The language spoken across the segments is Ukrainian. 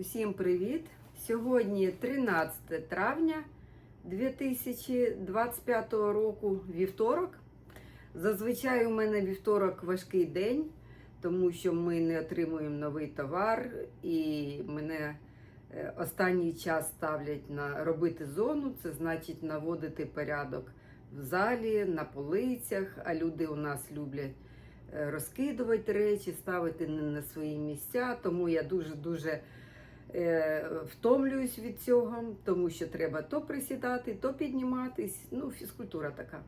Усім привіт! Сьогодні 13 травня 2025 року, вівторок. Зазвичай у мене вівторок важкий день, тому що ми не отримуємо новий товар, і мене е, останній час ставлять на робити зону, це значить наводити порядок в залі, на полицях, а люди у нас люблять е, розкидувати речі, ставити не на свої місця. Тому я дуже-дуже втомлююсь від цього, тому що треба то присідати, то підніматись. Ну, фізкультура така.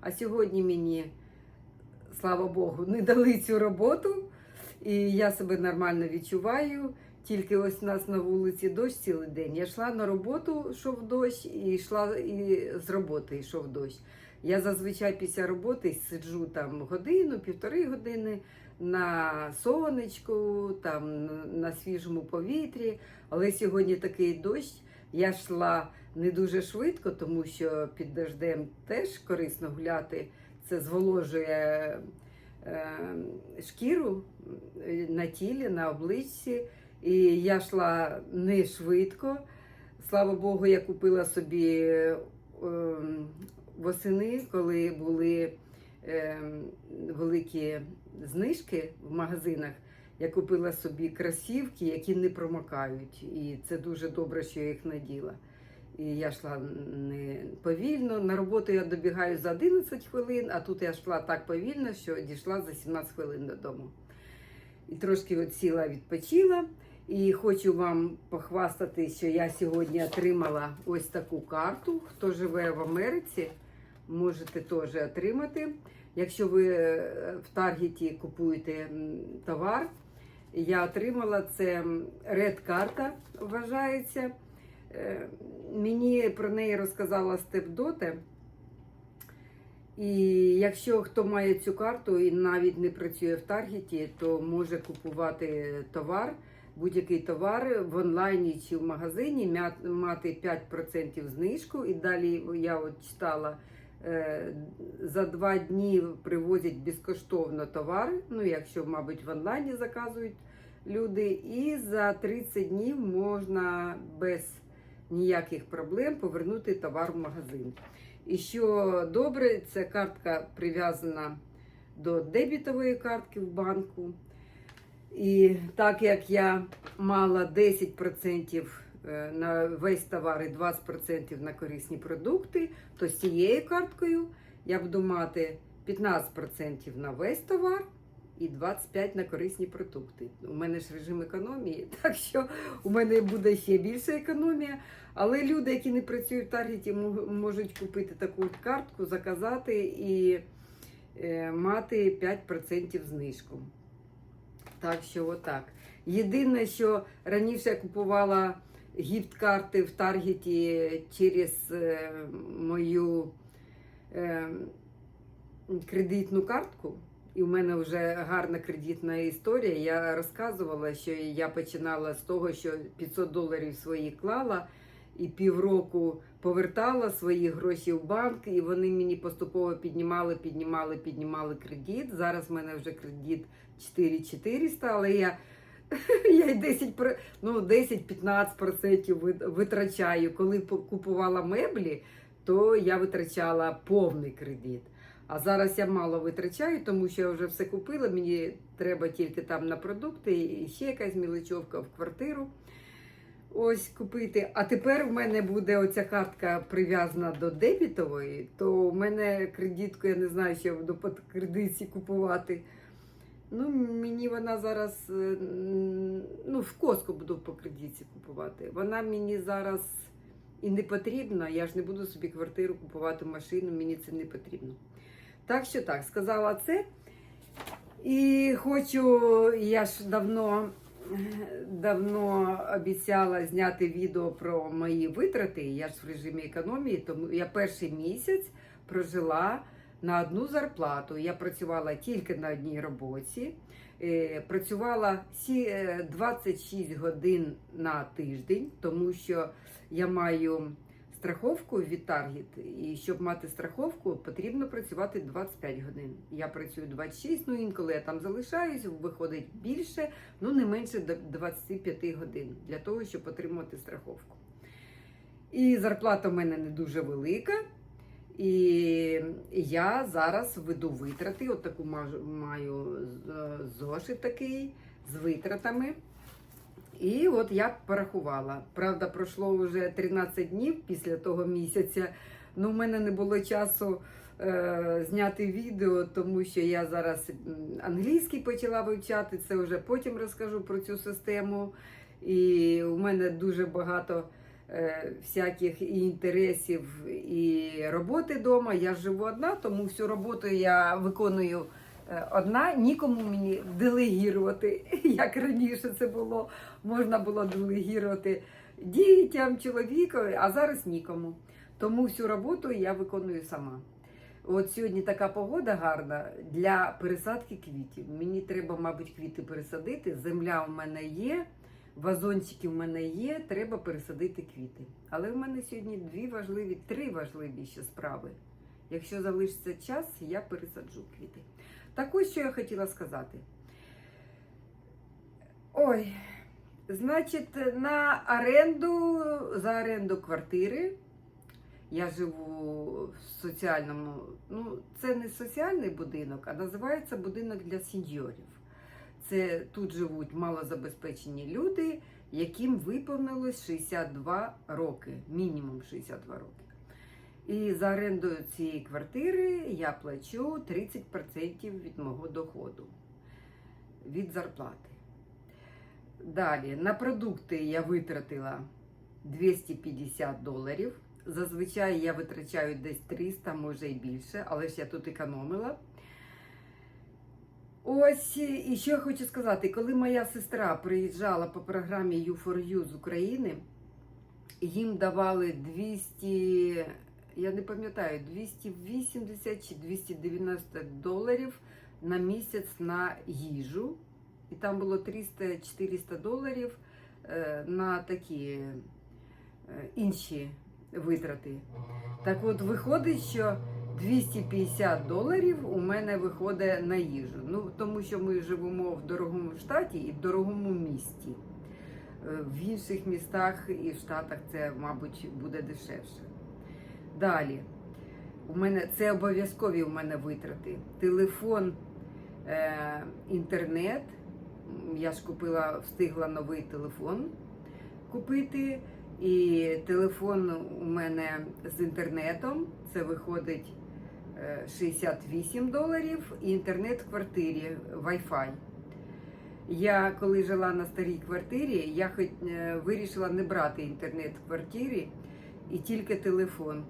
А сьогодні мені, слава Богу, не дали цю роботу, і я себе нормально відчуваю. Тільки ось у нас на вулиці дощ цілий день. Я йшла на роботу, йшов дощ, і йшла і з роботи йшов дощ. Я зазвичай після роботи сиджу там годину, півтори години на сонечку, там на свіжому повітрі. Але сьогодні такий дощ. Я йшла не дуже швидко, тому що під дождем теж корисно гуляти. Це зволожує е, шкіру на тілі, на обличчі. І я йшла не швидко. Слава Богу, я купила собі е, восени, коли були е, великі знижки в магазинах. Я купила собі кросівки, які не промокають. І це дуже добре, що я їх наділа. І я йшла не повільно. На роботу я добігаю за 11 хвилин, а тут я йшла так повільно, що дійшла за 17 хвилин додому. І трошки от сіла, відпочила. І хочу вам похвастати, що я сьогодні отримала ось таку карту. Хто живе в Америці, можете теж отримати. Якщо ви е, в Таргеті купуєте товар, я отримала це ред карта, вважається. Е, Мені про неї розказала Степдоте. І якщо хто має цю карту і навіть не працює в Таргеті, то може купувати товар, будь-який товар в онлайні чи в магазині, мати 5% знижку. І далі я от читала, за два дні привозять безкоштовно товар, ну якщо, мабуть, в онлайні заказують люди, і за 30 днів можна без ніяких проблем повернути товар в магазин. І що добре, ця картка прив'язана до дебітової картки в банку. І так як я мала 10% е, на весь товар і 20% на корисні продукти, то з цією карткою я буду мати 15% на весь товар і 25% на корисні продукти. У мене ж режим економії, так що у мене буде ще більша економія. Але люди, які не працюють в Таргеті, можуть купити таку картку, заказати і е, мати 5% знижку. Так що отак. Єдине, що раніше я купувала гіфт-карти в Таргеті через е, мою е, кредитну картку. І в мене вже гарна кредитна історія. Я розказувала, що я починала з того, що 500 доларів свої клала і півроку повертала свої гроші в банк, і вони мені поступово піднімали, піднімали, піднімали кредит. Зараз в мене вже кредит 4400, але я, я й 10, про- ну, 10-15% витрачаю. Коли купувала меблі, то я витрачала повний кредит. А зараз я мало витрачаю, тому що я вже все купила. Мені треба тільки там на продукти і ще якась мілочовка в квартиру. Ось купити. А тепер в мене буде оця картка прив'язана до дебітової, то в мене кредитку, я не знаю, що буду по кредитці купувати. Ну, мені вона зараз, е, ну, в коску буду по кредитці купувати. Вона мені зараз і не потрібна. Я ж не буду собі квартиру купувати машину, мені це не потрібно. Так що так, сказала це. І хочу, я ж давно, давно обіцяла зняти відео про мої витрати. Я ж в режимі економії, тому я перший місяць прожила на одну зарплату. Я працювала тільки на одній роботі. Е, Працювала сі- е, 26 годин на тиждень, тому що я маю страховку від Target. І щоб мати страховку, потрібно працювати 25 годин. Я працюю 26, ну інколи я там залишаюсь, виходить більше, ну не менше до 25 годин для того, щоб отримати страховку. І зарплата в мене не дуже велика. І я зараз веду витрати. От таку маю зошит такий з витратами. І от я порахувала. Правда, пройшло вже 13 днів після того місяця. Ну, в мене не було часу е, зняти відео, тому що я зараз англійський почала вивчати. Це вже потім розкажу про цю систему. І у мене дуже багато е, всяких і інтересів і роботи вдома. Я живу одна, тому всю роботу я виконую е, одна. Нікому мені делегірувати, як раніше це було. Можна було делегірувати дітям, чоловікові, а зараз нікому. Тому всю роботу я виконую сама. От сьогодні така погода гарна для пересадки квітів. Мені треба, мабуть, квіти пересадити. Земля у мене є, вазончики в мене є, треба пересадити квіти. Але в мене сьогодні дві важливі, три важливі ще справи. Якщо залишиться час, я пересаджу квіти. Так ось що я хотіла сказати. Ой, значить, на оренду, за оренду квартири. Я живу в соціальному, ну це не соціальний будинок, а називається будинок для сеньорів. Це тут живуть малозабезпечені люди, яким виповнилось 62 роки, мінімум 62 роки. І за оренду цієї квартири я плачу 30% від мого доходу від зарплати. Далі на продукти я витратила 250 доларів. Зазвичай я витрачаю десь 300, може і більше, але ж я тут економила. Ось і що я хочу сказати, коли моя сестра приїжджала по програмі U4U з України, їм давали 200, я не пам'ятаю, 280 чи 290 доларів на місяць на їжу. І там було 300-400 доларів е, на такі е, інші витрати. Так от виходить, що 250 доларів у мене виходить на їжу. Ну, тому що ми живемо в дорогому штаті і в дорогому місті. Е, В інших містах і в Штатах це, мабуть, буде дешевше. Далі, у мене це обов'язкові у мене витрати. Телефон, е, інтернет. Я ж купила, встигла новий телефон купити. І телефон у мене з інтернетом. Це виходить 68 доларів. І інтернет в квартирі Wi-Fi. Я коли жила на старій квартирі, я хоч е, вирішила не брати інтернет в квартирі і тільки телефон.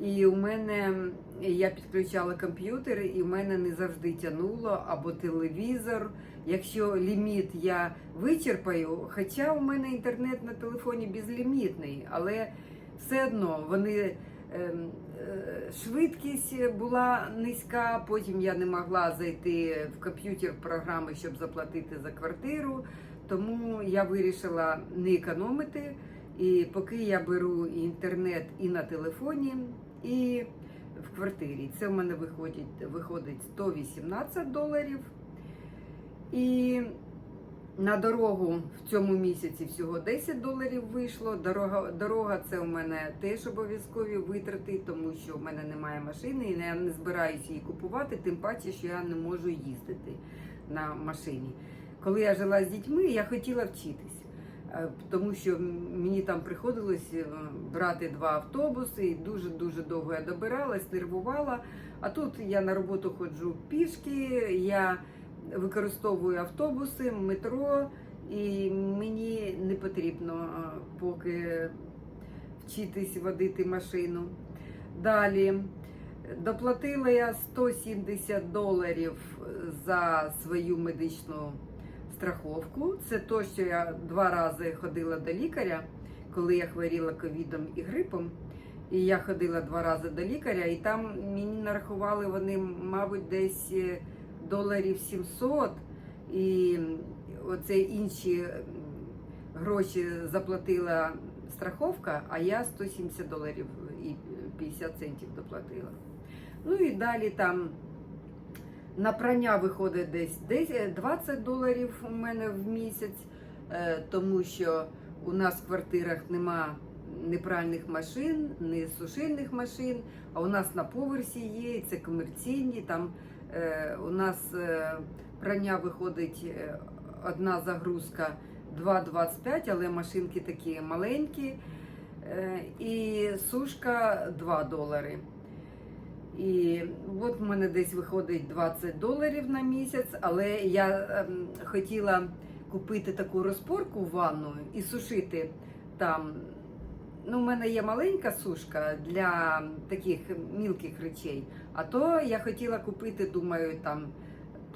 І у мене я підключала комп'ютер, і в мене не завжди тянуло або телевізор. Якщо ліміт я вичерпаю, хоча у мене інтернет на телефоні безлімітний, але все одно вони ем, е, швидкість була низька. Потім я не могла зайти в комп'ютер програми, щоб заплатити за квартиру. Тому я вирішила не економити. І поки я беру інтернет і на телефоні, і в квартирі. Це в мене виходить, виходить 118 доларів. І на дорогу в цьому місяці всього 10 доларів вийшло. Дорога, дорога це у мене теж обов'язкові витрати, тому що в мене немає машини, і я не збираюся її купувати, тим паче, що я не можу їздити на машині. Коли я жила з дітьми, я хотіла вчитись. Е, Тому що мені там приходилось е, брати два автобуси, і дуже-дуже довго я добиралась, нервувала. А тут я на роботу ходжу пішки, я використовую автобуси, метро, і мені не потрібно е, поки вчитись водити машину. Далі доплатила я 170 доларів за свою медичну страховку. Це то, що я два рази ходила до лікаря, коли я хворіла ковідом і грипом. І я ходила два рази до лікаря, і там мені нарахували вони, мабуть, десь е, доларів 700. І оце інші гроші заплатила страховка, а я 170 доларів і 50 центів доплатила. Ну і далі там на прання виходить десь 10 20 доларів у мене в місяць, е, тому що у нас в квартирах нема ні пральних машин, ні сушильних машин, а у нас на поверсі є, і це комерційні. Там е, у нас е, прання виходить е, одна загрузка 2,25, але машинки такі маленькі. Е, і сушка 2 долари. І от в мене десь виходить 20 доларів на місяць, але я ем, хотіла купити таку розпорку в ванну і сушити там. Ну, у мене є маленька сушка для таких мілких речей. А то я хотіла купити, думаю, там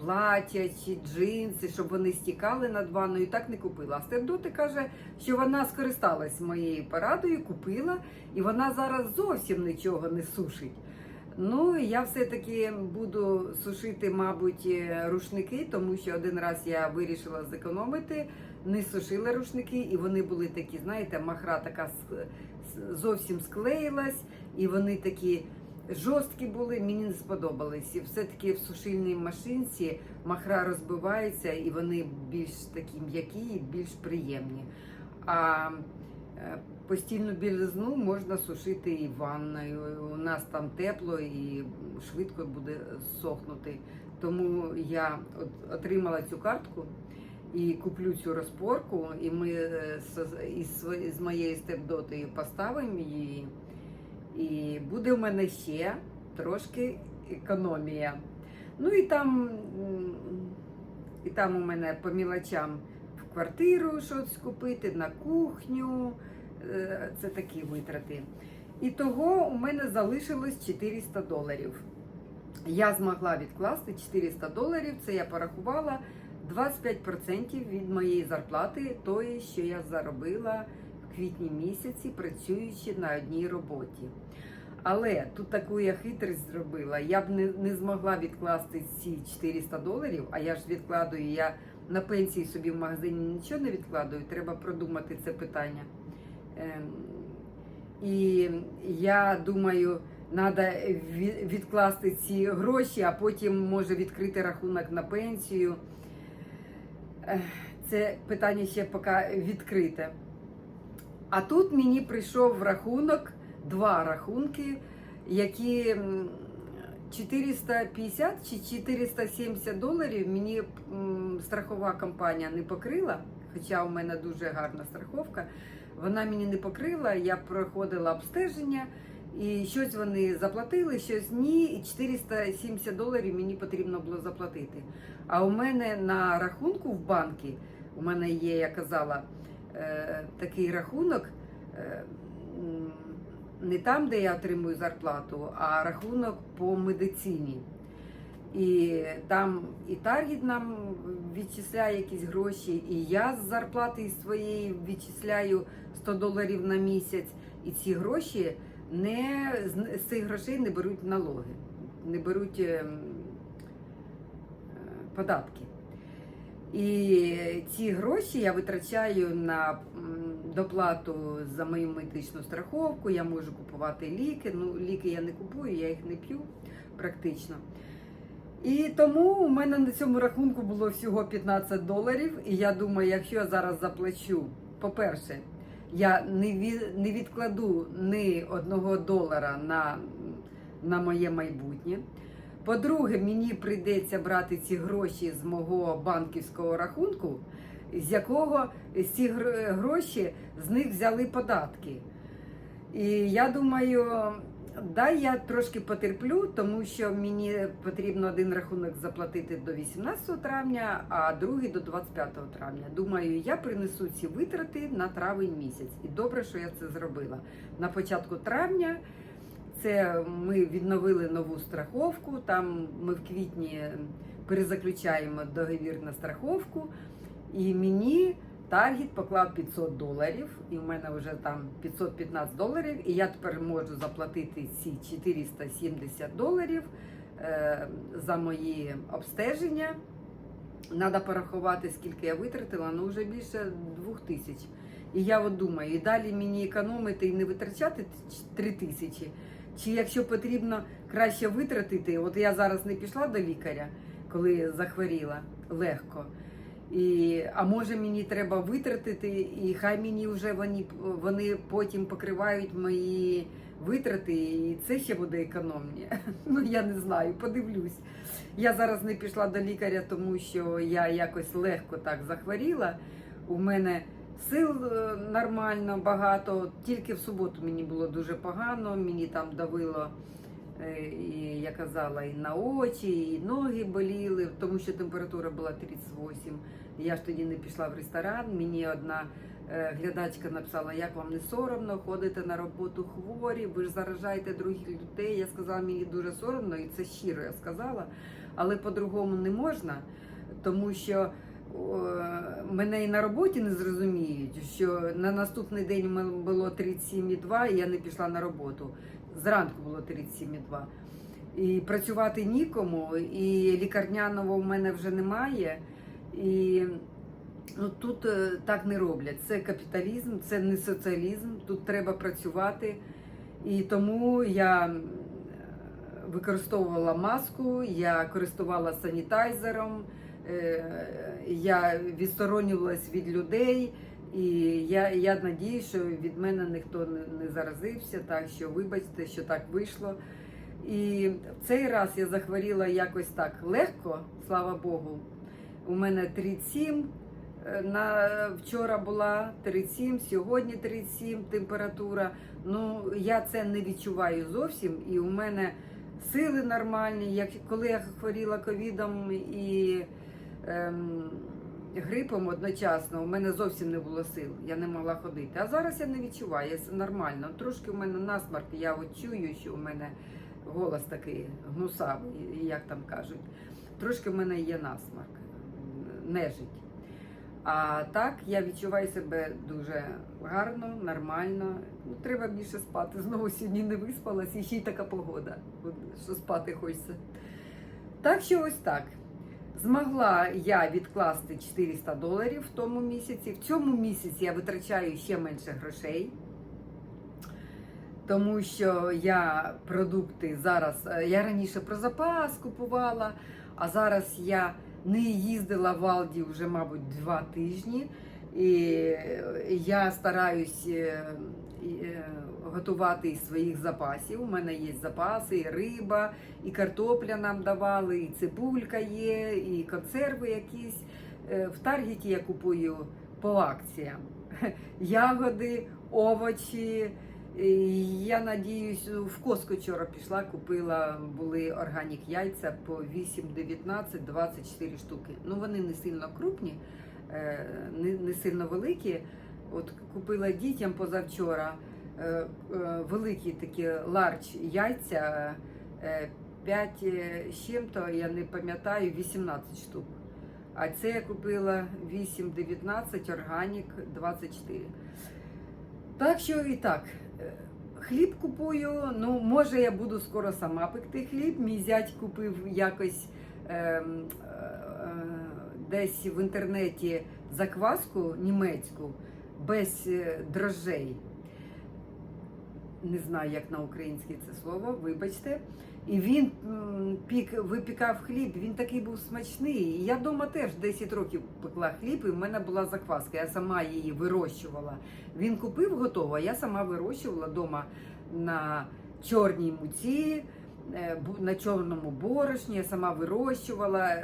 плаття чи джинси, щоб вони стікали над ванною. Так не купила. А Стердоти каже, що вона скористалась моєю порадою, купила, і вона зараз зовсім нічого не сушить. Ну, я все-таки буду сушити, мабуть, е, рушники, тому що один раз я вирішила зекономити, не сушила рушники, і вони були такі, знаєте, махра така зовсім склеїлась, і вони такі жорсткі були, мені не сподобались. І все-таки в сушильній машинці махра розбивається, і вони більш такі м'які і більш приємні. А е, Постільну білизну можна сушити і ванною. У нас там тепло і швидко буде сохнути. Тому я отримала цю картку і куплю цю розпорку, і ми е, з, із, з моєю степдотою поставимо її. І буде в мене ще трошки економія. Ну і там, і там у мене по мілочам в квартиру щось купити, на кухню. Е, Це такі витрати. І того у мене залишилось 400 доларів. Я змогла відкласти 400 доларів, це я порахувала 25% від моєї зарплати, тої, що я заробила квітні місяці, працюючи на одній роботі. Але тут таку я хитрість зробила. Я б не, не змогла відкласти ці 400 доларів, а я ж відкладую, я на пенсії собі в магазині нічого не відкладую, треба продумати це питання. Ем, І я думаю, треба відкласти ці гроші, а потім може відкрити рахунок на пенсію. Це питання ще поки відкрите. А тут мені прийшов рахунок, два рахунки, які 450 чи 470 доларів мені страхова компанія не покрила, хоча у мене дуже гарна страховка. Вона мені не покрила, я проходила обстеження, і щось вони заплатили, щось ні. І 470 доларів мені потрібно було заплатити. А у мене на рахунку в банку, у мене є, я казала, такий рахунок. е, Не там, де я отримую зарплату, а рахунок по медицині. І там і Таргет нам відчисляє якісь гроші, і я з зарплати своєї відчисляю 100 доларів на місяць. І ці гроші не з- з цих грошей не беруть налоги, не беруть ем, е, податки. І ці гроші я витрачаю на доплату за мою медичну страховку. Я можу купувати ліки. Ну, ліки я не купую, я їх не п'ю практично. І тому у мене на цьому рахунку було всього 15 доларів. І я думаю, якщо я зараз заплачу, по-перше, я не, відкладу ні одного долара на, на моє майбутнє. По-друге, мені прийдеться брати ці гроші з мого банківського рахунку, з якого ці гроші з них взяли податки. І я думаю, дай я трошки потерплю, тому що мені потрібно один рахунок заплатити до 18 травня, а другий до 25 травня. Думаю, я принесу ці витрати на травень місяць. І добре, що я це зробила. На початку травня це ми відновили нову страховку. Там ми в квітні перезаключаємо договір на страховку. І мені Таргет поклав 500 доларів, і в мене вже там 515 доларів. І я тепер можу заплатити ці 470 доларів е, за мої обстеження. Треба порахувати, скільки я витратила, ну вже більше двох тисяч. І я от думаю, і далі мені економити і не витрачати три тисячі. Чи якщо потрібно краще витратити, от я зараз не пішла до лікаря, коли захворіла легко. І, а може мені треба витратити, і хай мені вже вони, вони потім покривають мої витрати, і це ще буде економніше. Ну я не знаю, подивлюсь. Я зараз не пішла до лікаря, тому що я якось легко так захворіла. У мене сил е, нормально багато. Тільки в суботу мені було дуже погано, мені там давило. е, І я казала, і на очі, і ноги боліли, тому що температура була 38. Я ж тоді не пішла в ресторан. Мені одна е, глядачка написала, як вам не соромно, ходите на роботу хворі, ви ж заражаєте других людей. Я сказала, мені дуже соромно, і це щиро я сказала. Але по-другому не можна, тому що мене і на роботі не зрозуміють, що на наступний день було 37,2 і я не пішла на роботу. Зранку було 37,2. І працювати нікому, і лікарняного в мене вже немає. І ну, тут е, так не роблять. Це капіталізм, це не соціалізм. Тут треба працювати. І тому я використовувала маску, я користувалася санітайзером, е, я відсторонювалась від людей. І я, я надію, що від мене ніхто не, не заразився, так що вибачте, що так вийшло. І в цей раз я захворіла якось так легко, слава Богу. У мене 37, е, на вчора була 37, сьогодні 37 температура. Ну я це не відчуваю зовсім. І у мене сили нормальні. Як коли я хворіла ковідом і ем, грипом одночасно, у мене зовсім не було сил. Я не могла ходити. А зараз я не відчуваю, це нормально. Трошки у мене насмарк, я от чую, що у мене голос такий гнусавий, як там кажуть. Трошки в мене є насмарк, нежить. А так я відчуваю себе дуже гарно, нормально. Ну, треба більше спати. Знову сьогодні не виспалась і ще й така погода, що спати хочеться. Так що ось так. Змогла я відкласти 400 доларів в тому місяці. В цьому місяці я витрачаю ще менше грошей, тому що я продукти зараз, е, я раніше про запас купувала, а зараз я не їздила в Алді вже, мабуть, два тижні. І я стараюсь е, е, готувати із своїх запасів. У мене є запаси, і риба, і картопля нам давали, і цибулька є, і консерви якісь. Е, В Таргеті я купую по акціям. Ягоди, овочі. Я надіюсь, в Коско вчора пішла, купила, були органік яйця по 8,19, 24 штуки. Ну вони не сильно крупні, е, не, сильно великі. От купила дітям позавчора великі такі ларч яйця, 5 з чим-то, я не пам'ятаю, 18 штук. А це я купила 8,19, органік 24. Так що і так. е, Хліб купую. Ну, може, я буду скоро сама пекти хліб. Мій зять купив якось е, е, десь в інтернеті закваску німецьку без е, дрожжей. Не знаю, як на українське це слово, вибачте. І він пік, випікав хліб, він такий був смачний. Я вдома теж 10 років пекла хліб, і в мене була закваска. Я сама її вирощувала. Він купив готово, я сама вирощувала вдома на чорній муці, е, на чорному борошні. Я сама вирощувала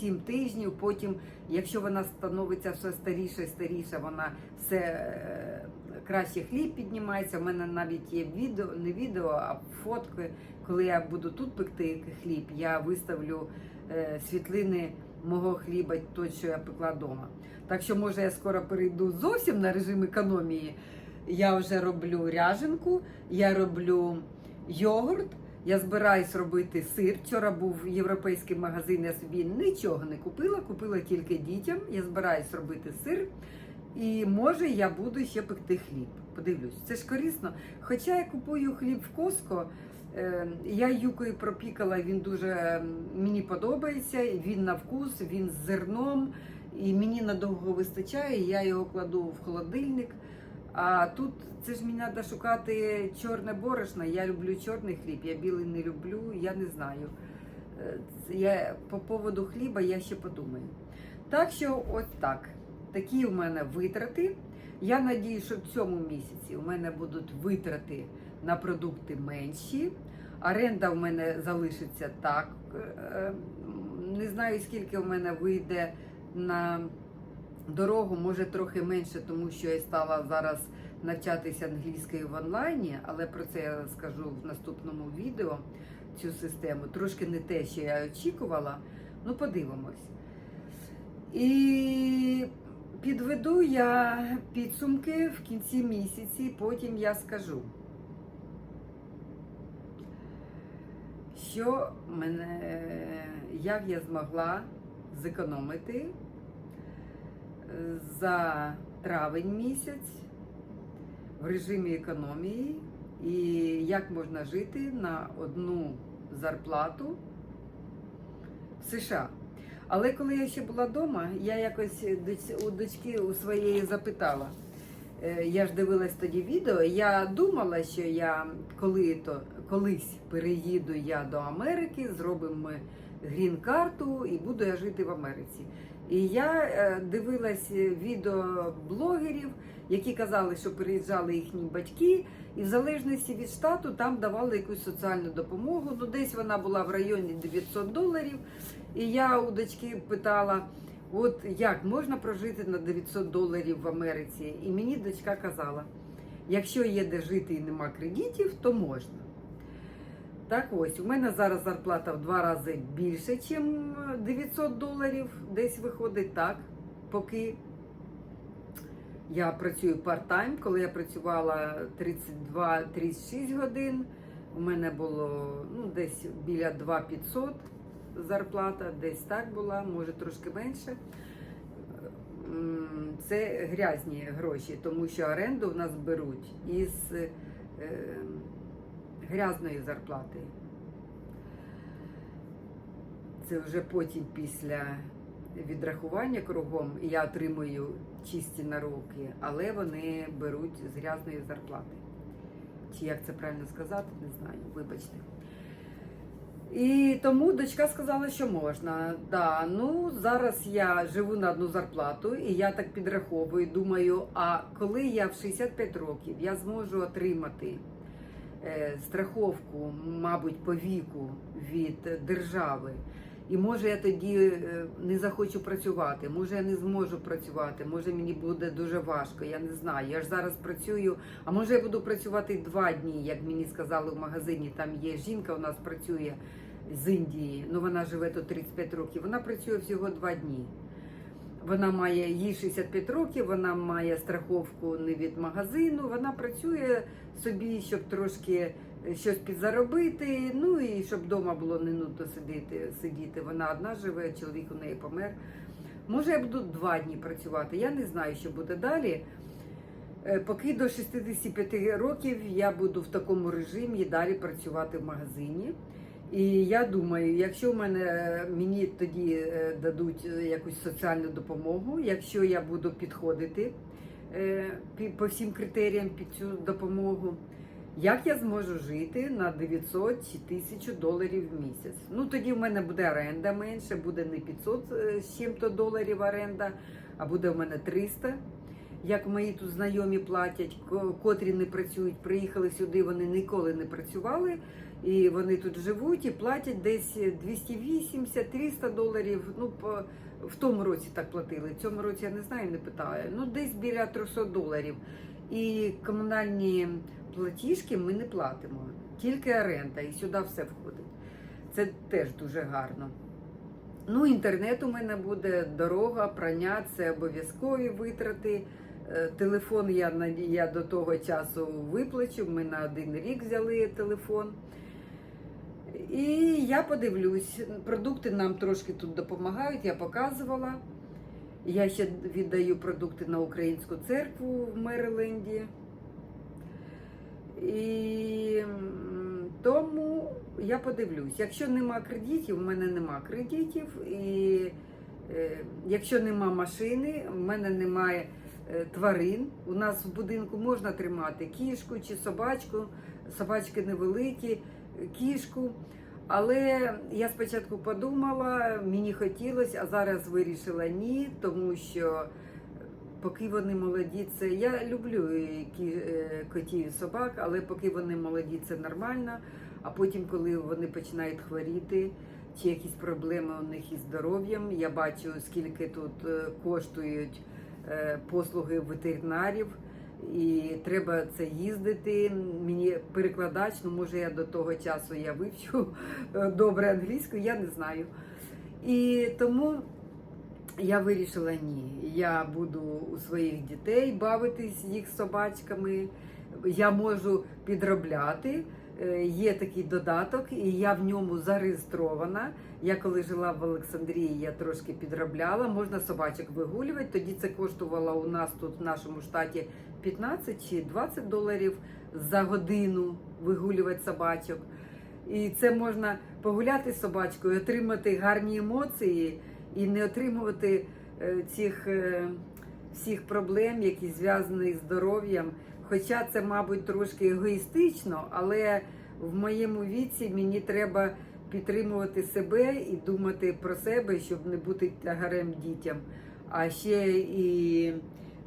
7 тижнів. Потім, якщо вона становиться все старіше і старіше, вона все е, краще хліб піднімається. У мене навіть є відео, не відео, а фотки. Коли я буду тут пекти хліб, я виставлю е, світлини мого хліба, той, що я пекла вдома. Так що, може, я скоро перейду зовсім на режим економії. Я вже роблю ряженку, я роблю йогурт. Я збираюсь робити сир. Вчора був європейський магазин, я собі нічого не купила, купила тільки дітям. Я збираюсь робити сир. І може я буду ще пекти хліб. Подивлюсь, це ж корисно. Хоча я купую хліб в Коско, Е, Я юкою пропікала, він дуже мені подобається. Він на вкус, він з зерном, і мені надовго вистачає. Я його кладу в холодильник. А тут це ж мені треба шукати чорне борошно. Я люблю чорний хліб, я білий не люблю, я не знаю. Е, Я, по поводу хліба я ще подумаю. Так що, ось так. Такі у мене витрати. Я надію, що в цьому місяці у мене будуть витрати на продукти менші. Оренда в мене залишиться так. Е, Не знаю, скільки в мене вийде на дорогу, може трохи менше, тому що я стала зараз навчатися англійською в онлайні, але про це я скажу в наступному відео. Цю систему трошки не те, що я очікувала. Ну, подивимось. І підведу я підсумки в кінці місяці, потім я скажу. Що мене, як я змогла зекономити е, за травень місяць в режимі економії, і як можна жити на одну зарплату в США. Але коли я ще була вдома, я якось у дочки у своєї запитала. Е, Я ж дивилась тоді відео. Я думала, що я коли то колись переїду я до Америки, зробимо грін-карту і буду я жити в Америці. І я е, дивилась відео блогерів, які казали, що переїжджали їхні батьки, і в залежності від штату там давали якусь соціальну допомогу. Ну, десь вона була в районі 900 доларів. І я у дочки питала, от як можна прожити на 900 доларів в Америці? І мені дочка казала, якщо є де жити і нема кредитів, то можна. Так ось, у мене зараз зарплата в два рази більше, ніж 900 доларів. Десь виходить так, поки я працюю парт-тайм. Коли я працювала 32-36 годин, у мене було ну, десь біля 2500 зарплата, десь так була, може трошки менше. Це грязні гроші, тому що оренду в нас беруть із е, грязної зарплати. Це вже потім після відрахування кругом я отримую чисті на руки, але вони беруть з грязної зарплати. Чи як це правильно сказати, не знаю, вибачте. І тому дочка сказала, що можна. Да, ну зараз я живу на одну зарплату, і я так підраховую. Думаю, а коли я в 65 років я зможу отримати е, страховку, мабуть, по віку від держави. І може я тоді е, не захочу працювати, може я не зможу працювати, може мені буде дуже важко, я не знаю. Я ж зараз працюю, а може я буду працювати два дні, як мені сказали в магазині. Там є жінка, у нас працює з Індії, ну вона живе тут 35 років. Вона працює всього два дні. Вона має їй 65 років, вона має страховку не від магазину. Вона працює собі, щоб трошки щось підзаробити. Ну і щоб вдома було не нудно сидіти. сидіти. Вона одна живе, чоловік у неї помер. Може, я буду два дні працювати. Я не знаю, що буде далі. Е, Поки до 65 років я буду в такому режимі далі працювати в магазині. І я думаю, якщо в мене мені тоді е, дадуть е, якусь соціальну допомогу, якщо я буду підходити е, по всім критеріям під цю допомогу, як я зможу жити на 900 чи 1000 доларів в місяць? Ну тоді в мене буде оренда менше, буде не 500 е, з чим-то доларів оренда, а буде в мене 300. Як мої тут знайомі платять, ко- котрі не працюють, приїхали сюди, вони ніколи не працювали. І вони тут живуть і платять десь 280-300 доларів. Ну, по, в тому році так платили. В цьому році я не знаю, не питаю. Ну, десь біля 300 доларів. І комунальні платіжки ми не платимо, тільки оренда, і сюди все входить. Це теж дуже гарно. Ну, інтернет у мене буде, дорога, прання, це обов'язкові витрати. Е, Телефон я, я до того часу виплачу. Ми на один рік взяли телефон. І я подивлюсь, продукти нам трошки тут допомагають, я показувала. Я ще віддаю продукти на українську церкву в Мериленді. І Тому я подивлюсь, якщо нема кредитів, в мене нема кредитів. І е, якщо нема машини, в мене немає е, тварин. У нас в будинку можна тримати кішку чи собачку, собачки невеликі, кішку. Але я спочатку подумала, мені хотілося, а зараз вирішила ні, тому що поки вони молоді, це я люблю і е, котів і собак, але поки вони молоді, це нормально. А потім, коли вони починають хворіти, чи якісь проблеми у них із здоров'ям, я бачу, скільки тут е, коштують е, послуги ветеринарів. І треба це їздити. Мені перекладач, ну може я до того часу я вивчу е, добре англійську, я не знаю. І тому я вирішила ні. Я буду у своїх дітей бавитись їх собачками. Я можу підробляти. Е, Є такий додаток, і я в ньому зареєстрована. Я коли жила в Олександрії, я трошки підробляла. Можна собачок вигулювати. Тоді це коштувало у нас тут в нашому штаті 15 чи 20 доларів за годину вигулювати собачок. І це можна погуляти з собачкою, отримати гарні емоції і не отримувати е, цих е, всіх проблем, які зв'язані з здоров'ям. Хоча це, мабуть, трошки егоїстично, але в моєму віці мені треба підтримувати себе і думати про себе, щоб не бути тягарем дітям. А ще і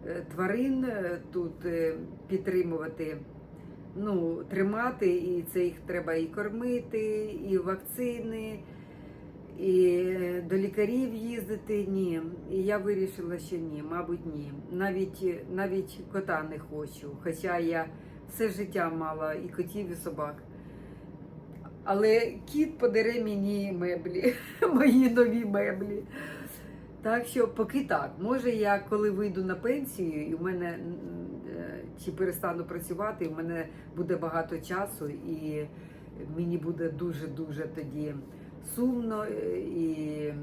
е, тварин е, тут е, підтримувати, ну, тримати, і це їх треба і кормити, і вакцини, і е, до лікарів їздити. Ні. І я вирішила, що ні, мабуть, ні. Навіть, навіть кота не хочу. Хоча я все життя мала і котів, і собак. Але кіт подере мені меблі, мої нові меблі. Так що поки так. Може, я коли вийду на пенсію, і в мене е, чи перестану працювати, і в мене буде багато часу, і мені буде дуже-дуже тоді сумно і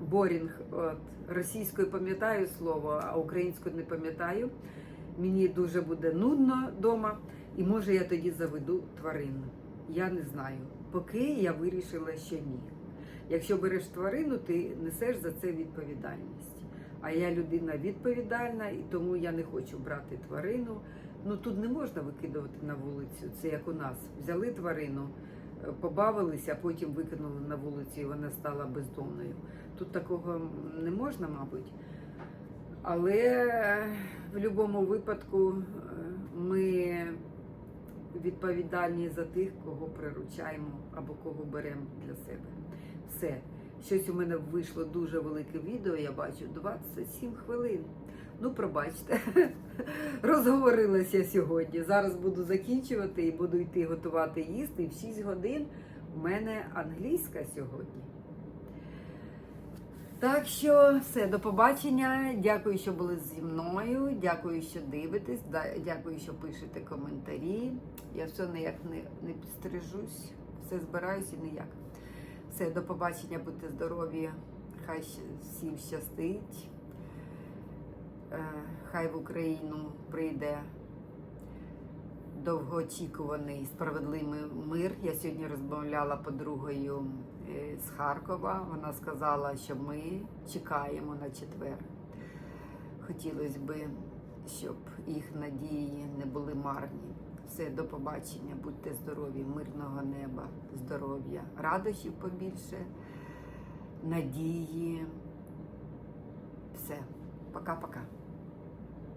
борінг. От російською пам'ятаю слово, а українською не пам'ятаю. Мені дуже буде нудно вдома, і може я тоді заведу тварину. Я не знаю. Поки я вирішила, що ні. Якщо береш тварину, ти несеш за це відповідальність. А я людина відповідальна, і тому я не хочу брати тварину. Ну тут не можна викидувати на вулицю. Це як у нас. Взяли тварину, побавилися, а потім викинули на вулицю, і вона стала бездомною. Тут такого не можна, мабуть. Але е, в будь-якому випадку е, ми відповідальні за тих, кого приручаємо або кого беремо для себе. Все. Щось у мене вийшло дуже велике відео, я бачу 27 хвилин. Ну, пробачте, розговорилася сьогодні. Зараз буду закінчувати і буду йти готувати їсти. І в 6 годин у мене англійська сьогодні. Так що все, до побачення. Дякую, що були зі мною. Дякую, що дивитесь. Дякую, що пишете коментарі. Я все ніяк не, не підстрижусь, все збираюсь і ніяк. Все, до побачення, будьте здорові. Хай всім щастить. Е, Хай в Україну прийде довгоочікуваний справедливий мир. Я сьогодні розмовляла подругою е, з Харкова. Вона сказала, що ми чекаємо на четвер. Хотілося б, щоб їх надії не були марні. Все, до побачення, будьте здорові, мирного неба, здоров'я, радощів побільше, надії. Все, пока-пока.